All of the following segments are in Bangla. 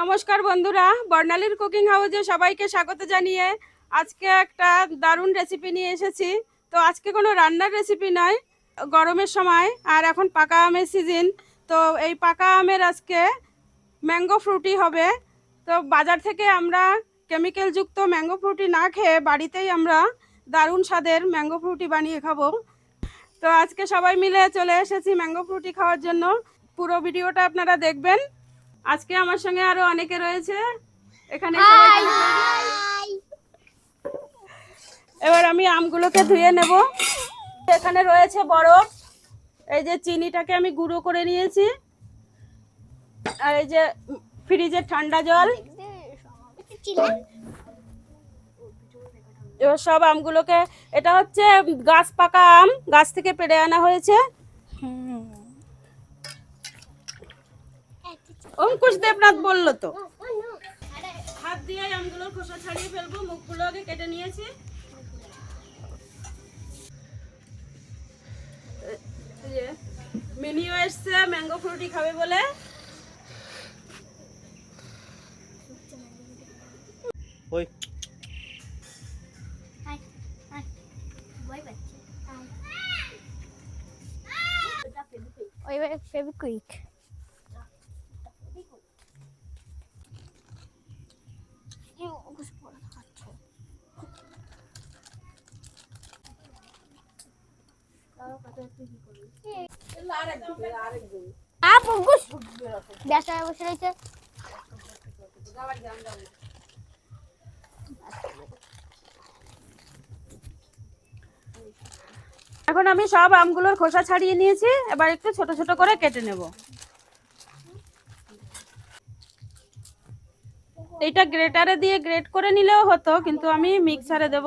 নমস্কার বন্ধুরা, বর্ণালীর কুকিং হাউসে সবাইকে স্বাগত জানিয়ে আজকে একটা দারুণ রেসিপি নিয়ে এসেছি। তো আজকে কোনো রান্নার রেসিপি নয়, গরমের সময় আর এখন পাকা আমের সিজন তো এই পাকা আমের আজকে ম্যাঙ্গো ফ্রুটি হবে। তো বাজার থেকে আমরা কেমিক্যালযুক্ত ম্যাঙ্গো ফ্রুটি না খেয়ে বাড়িতেই আমরা দারুণ স্বাদের ম্যাঙ্গো ফ্রুটি বানিয়ে খাব। তো আজকে সবাই মিলে চলে এসেছি ম্যাঙ্গো ফ্রুটি খাওয়ার জন্য। পুরো ভিডিওটা আপনারা দেখবেন। আজকে আমার সঙ্গে আরও অনেকে রয়েছে। এখানে এবার আমি আমগুলোকে ধুয়ে নেব। এখানে রয়েছে বরফ এই যে চিনিটাকে আমি গুঁড়ো করে নিয়েছি। আর এই যে ফ্রিজের ঠান্ডা জল। এবার সব আমগুলোকে এটা হচ্ছে গাছ পাকা আম। গাছ থেকে পেড়ে আনা হয়েছে। অঙ্কুশ দেবনাথ বলল তো। হাত দিয়ে আমগুলোর খোসা ছাড়িয়ে ফেলব মুখগুলো আগে কেটে নিয়েছি। মিনিও এসছে ম্যাঙ্গো ফ্রুটি খাবে বলে। ওই ওই ফেভিকুইক। আপ গুস ব্যস্ত বসে রয়েছে। এখন আমি সব আমগুলোর খোসা ছাড়িয়ে নিয়েছি এবার একটু ছোট ছোট করে কেটে নেব। এইটা গ্রেটারে দিয়ে গ্রেট করে নিলেও হতো কিন্তু আমি মিক্সারে দেব।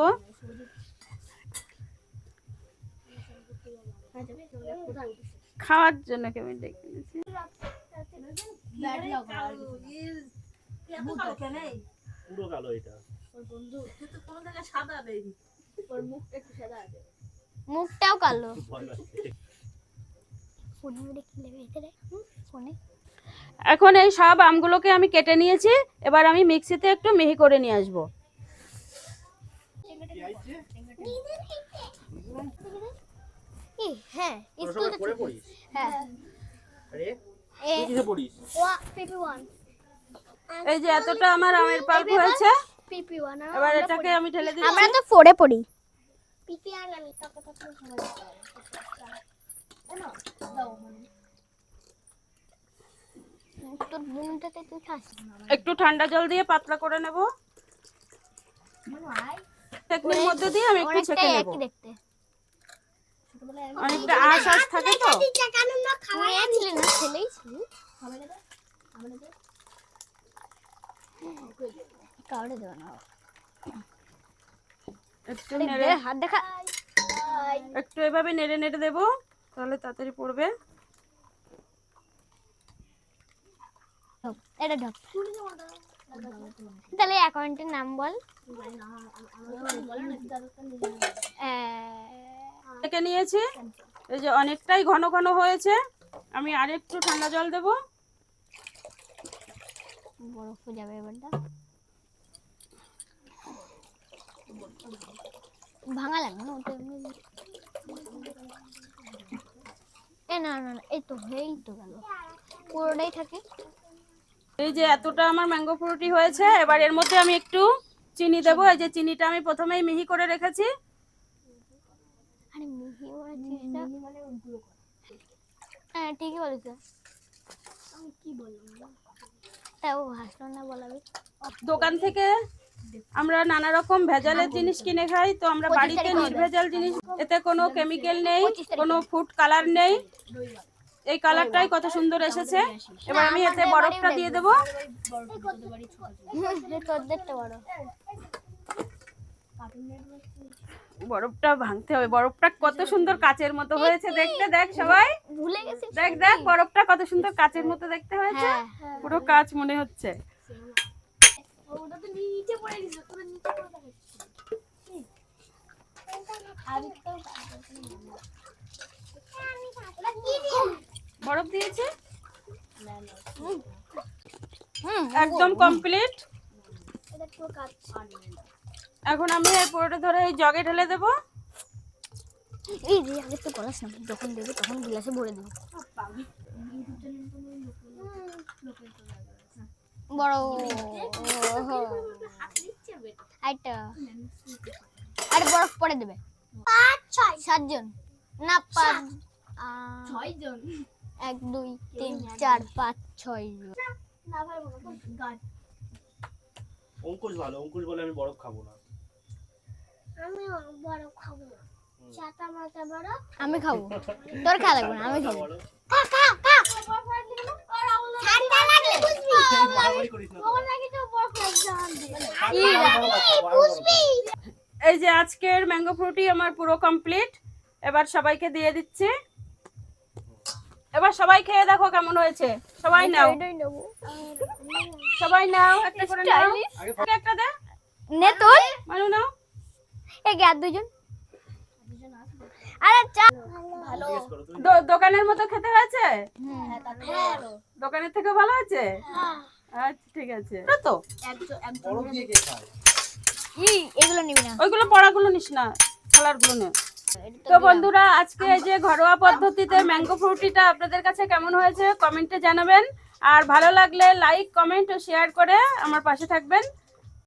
খাওয়ার জন্য কেমন ডেকে নিয়েছি এটা। মুখটাও কালো। ফোনে দেখি ফোনে। এখন এই সব আমগুলোকে আমি কেটে নিয়েছি এবার আমি মিক্সিতে একটু মিহি করে নিয়ে আসব। হ্যাঁ হ্যাঁ। এই যে এতটা আমার আমের পাল্প হয়েছে। এবার এটাকে আমি ঢেলে দিচ্ছি আমরা তো ফোরে পড়ি। পিপি আর আমি তোর বোনটাকে তুই খাস একটু ঠান্ডা জল দিয়ে পাতলা করে নেব। মধ্যে দিয়ে আমি একটু ছেঁকে নেব। অনেকটা আঁশ আঁশ থাকে তো? মেয়ে না ছেলেই ছিলি। কাউরে দেবো না একটু নেড়ে হাত দেখা। একটু এভাবে নেড়ে নেড়ে দেবো তাহলে তাড়াতাড়ি পড়বে। ঢোক, এটা ঢোক তাহলে অ্যাকাউন্টের নাম বল। থেকে নিয়েছি। এই যে অনেকটাই ঘন ঘন হয়েছে। আমি আরেকটু ঠান্ডা জল দেব। বরফ হয়ে যাবে এবারটা। ভাঙা লাগবে না ওটা এমনি এ না না এই তো হয়েই তো গেল। পুরোটাই থাকে। এই যে এতটা আমার ম্যাঙ্গো ফ্রুটি হয়েছে এবার এর মধ্যে আমি একটু চিনি দেবো। এই যে চিনিটা আমি প্রথমেই মিহি করে রেখেছি। আরে মিহি বলেছিস না হ্যাঁ ঠিকই বলেছ। আমি কি বললাম তাও হাসলো না বলাবে। দোকান থেকে আমরা নানা রকম ভেজালের জিনিস কিনে খাই তো আমরা বাড়িতে নির্ভেজাল জিনিস এতে কোনো কেমিক্যাল নেই কোনো ফুড কালার নেই। এই কালারটাই কত সুন্দর এসেছে। এবার আমি এতে বরফটা দিয়ে দেবো। বরফটা ভাঙতে হবে। বরফটা কত সুন্দর কাচের মতো হয়েছে। দেখতে দেখ সবাই। দেখ দেখ, বরফটা কত সুন্দর কাচের মতো দেখতে হয়েছে। হ্যাঁ পুরো কাচ মনে হচ্ছে। ওটা তো নিচে পড়ে গেছে পুরো নিচে পড়ে গেছে আমি তো বরফ দিয়েছে হুম হুম একদম কমপ্লিট এটা পুরো কাজ এখন আমি এই পুরোটা ধরে এই জগে ঢেলে দেবো। এই রে আগে তো গলাস না যখন দেবে তখন গ্লাসে ভরে দেবো। বড় আরেকটা। আরে বরফ পরে দেবে। পাঁচ ছয়। সাতজন। না পাঁচ। আহ, ছয় জন। এক দুই তিন চার পাঁচ ছয় অঙ্কুশ ভালো অঙ্কুশ বলে আমি বরফ খাব না। আমি বড় খাব না। আমি খাব। তোর লাগবে না আমি বরফ। এই যে আজকের ম্যাঙ্গো ফ্রুটি আমার পুরো কমপ্লিট এবার সবাইকে দিয়ে দিচ্ছি। এবার সবাই খেয়ে দেখো কেমন হয়েছে। সবাই নাও। সবাই নাও একটা করে নাও। একটা দে। নে তোর। মানু নাও। আর দুজন আরে চা দোকানের মতো খেতে হয়েছে? হ্যাঁ দোকানের থেকে ভালো আছে হ্যাঁ। আচ্ছা ঠিক আছে। তো। এগুলো নিবি না। ওইগুলো পড়াগুলো নিস না। কালারগুলো নে। তো বন্ধুরা, আজকে এই যে ঘরোয়া পদ্ধতিতে ম্যাঙ্গো ফ্রুটিটা আপনাদের কাছে কেমন হয়েছে, কমেন্টে জানাবেন। আর ভালো লাগলে লাইক, কমেন্ট ও শেয়ার করে আমার পাশে থাকবেন।